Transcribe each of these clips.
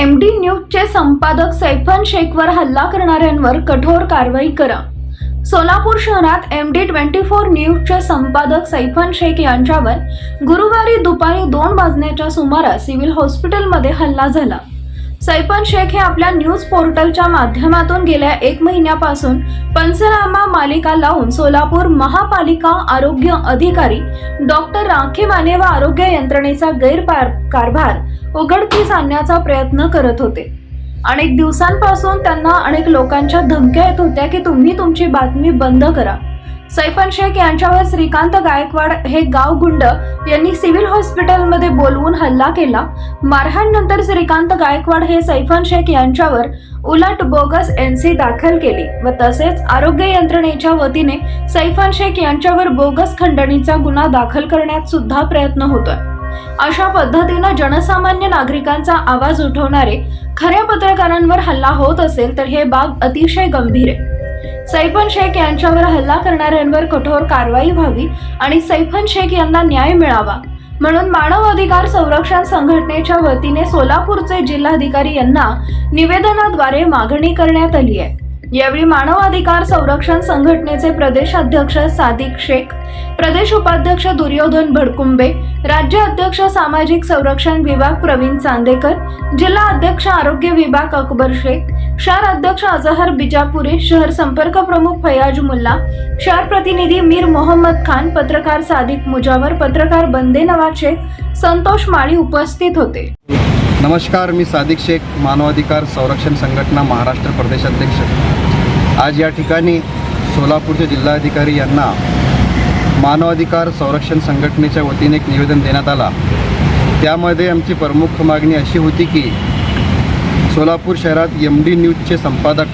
M D न्यूजचे संपादक siphon शेखवर हल्ला करणाऱ्यांवर कठोर कारवाई करा. सोलापूर शहरात एम डी ट्वेंटी फोर न्यूजचे संपादक सैफन शेख यांच्यावर गुरुवारी दुपारी दोन वाजण्याच्या सुमारास सिव्हिल हॉस्पिटलमध्ये हल्ला झाला. सैपन शेख हे आपल्या न्यूज पोर्टलच्या माध्यमातून गेल्या एक महिन्यापासून पंचनामा मालिका लावून सोलापूर महापालिका आरोग्य अधिकारी डॉक्टर राखी माने व आरोग्य यंत्रणेचा गैरकारभार उघडकीस आणण्याचा प्रयत्न करत होते. अनेक दिवसांपासून त्यांना अनेक लोकांच्या धमक्या येत होत्या की तुम्ही तुमची बातमी बंद करा. सैफन शेख यांच्यावर श्रीकांत गायकवाड हे गाव गुंड यांनी सिव्हिल हॉस्पिटलमध्ये बोलवून हल्ला केला. मारहाणनंतर श्रीकांत गायकवाड हे सैफन शेख यांच्यावर उलट बोगस एनसी दाखल केली व तसेच आरोग्य यंत्रणेच्या वतीने सैफन शेख यांच्यावर बोगस खंडणीचा गुन्हा दाखल करण्यात सुद्धा प्रयत्न होतोय. अशा पद्धतीनं जनसामान्य नागरिकांचा आवाज उठवणारे खऱ्या पत्रकारांवर हल्ला होत असेल तर हे बाब अतिशय गंभीर आहे. सैफन शेख यांच्यावर हल्ला करणाऱ्यांवर कठोर कारवाई व्हावी आणि सैफन शेख यांना न्याय मिळावा. म्हणून मानव अधिकार संरक्षण संघटनेच्या वतीने सोलापूरचे जिल्हाधिकारी यांना निवेदनाद्वारे मागणी करण्यात आली आहे. यावेळी मानव अधिकार संरक्षण संघटनेचे प्रदेश अध्यक्ष सादिक शेख प्रदेश उपाध्यक्ष दुर्योधन भडकुंबे राज्य अध्यक्ष सामाजिक संरक्षण विभाग प्रवीण चांदेकर जिल्हा अध्यक्ष आरोग्य विभाग अकबर शेख शहर अध्यक्ष अजहर बिजापुरे शहर संपर्क प्रमुख फयाज मुल्ला शहर प्रतिनिधी मीर मोहम्मद खान पत्रकार सादिक मुजावर पत्रकार बंदे नवाज शेख संतोष माळी उपस्थित होते. नमस्कार मी सादिक शेख मानवाधिकार संरक्षण संघटना महाराष्ट्र प्रदेशाध्यक्ष आज या ठिकाणी सोलापूरचे जिल्हाधिकारी यांना मानवाधिकार संरक्षण संघटनेच्या वतीने एक निवेदन देण्यात आला. त्यामध्ये आमची प्रमुख मागणी अशी होती की सोलापूर शहरात एम डी न्यूजचे संपादक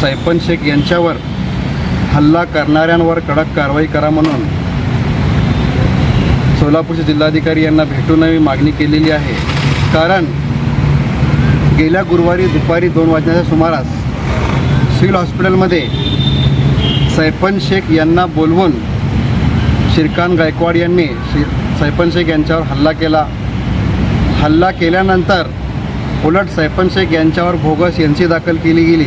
सैफन शेख यांच्यावर हल्ला करणाऱ्यांवर कडक कारवाई करा म्हणून सोलापूरचे जिल्हाधिकारी यांना भेटून मी मागणी केलेली आहे. कारण गेल्या गुरुवारी दुपारी दोन वाजण्याच्या सुमारास सिव्हिल हॉस्पिटलमध्ये सैफन शेख यांना बोलवून श्रीकांत गायकवाड यांनी श्री सैफन शेख यांच्यावर हल्ला केला. हल्ला केल्यानंतर उलट सैपन शेख यांच्यावर भोगस एन सी दाखल केली गेली.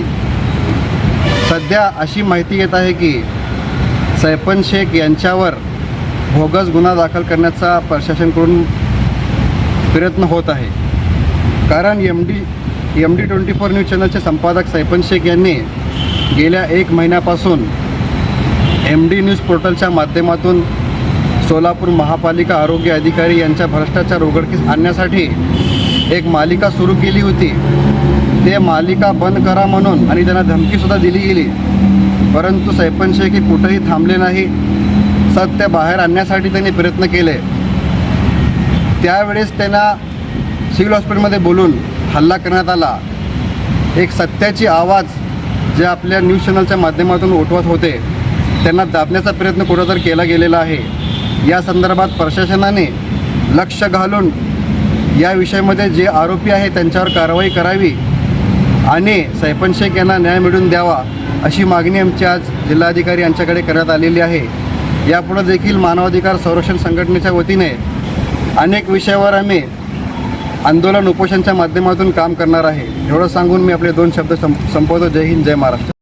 सध्या अशी माहिती येत आहे की सैपन शेख यांच्यावर भोगस गुन्हा दाखल करण्याचा प्रशासनकडून प्रयत्न होत आहे. कारण M D M D twenty four news चॅनलचे संपादक सैपन शेख यांनी गेल्या एक महिन्यापासून एम डी न्यूज पोर्टलच्या माध्यमातून सोलापूर महापालिका आरोग्य अधिकारी यांच्या भ्रष्टाचार उघडकीस आणण्यासाठी एक मालिका सुरू केली होती. ते मालिका बंद करा म्हणून आणि त्यांना धमकीसुद्धा दिली गेली. परंतु सैपन शेखी हे कुठेही थांबले नाही. सत्य बाहेर आणण्यासाठी त्यांनी प्रयत्न केले. त्यावेळेस त्यांना सिव्हिल हॉस्पिटलमध्ये बोलून हल्ला करण्यात आला. एक सत्याची आवाज जे आपल्या न्यूज चॅनलच्या माध्यमातून उठवत होते. त्यांना दाबण्याचा प्रयत्न कुठं तर केला गेलेला आहे. या संदर्भात प्रशासनाने लक्ष घालून या विषयामध्ये जे आरोपी आहे त्यांच्यावर कारवाई करावी आणि सैपन शेख यांना न्याय मिळवून द्यावा अशी मागणी आमची आज जिल्हाधिकारी यांच्याकडे करण्यात आलेली आहे. यापुढे देखील मानवाधिकार संरक्षण संघटनेच्या वतीने अनेक विषयावर आम्ही आंदोलन उपोषणच्या माध्यमातून काम करणार आहे. एवढं सांगून मी आपले दोन शब्द संप संपवतो. जय हिंद जय महाराष्ट्र.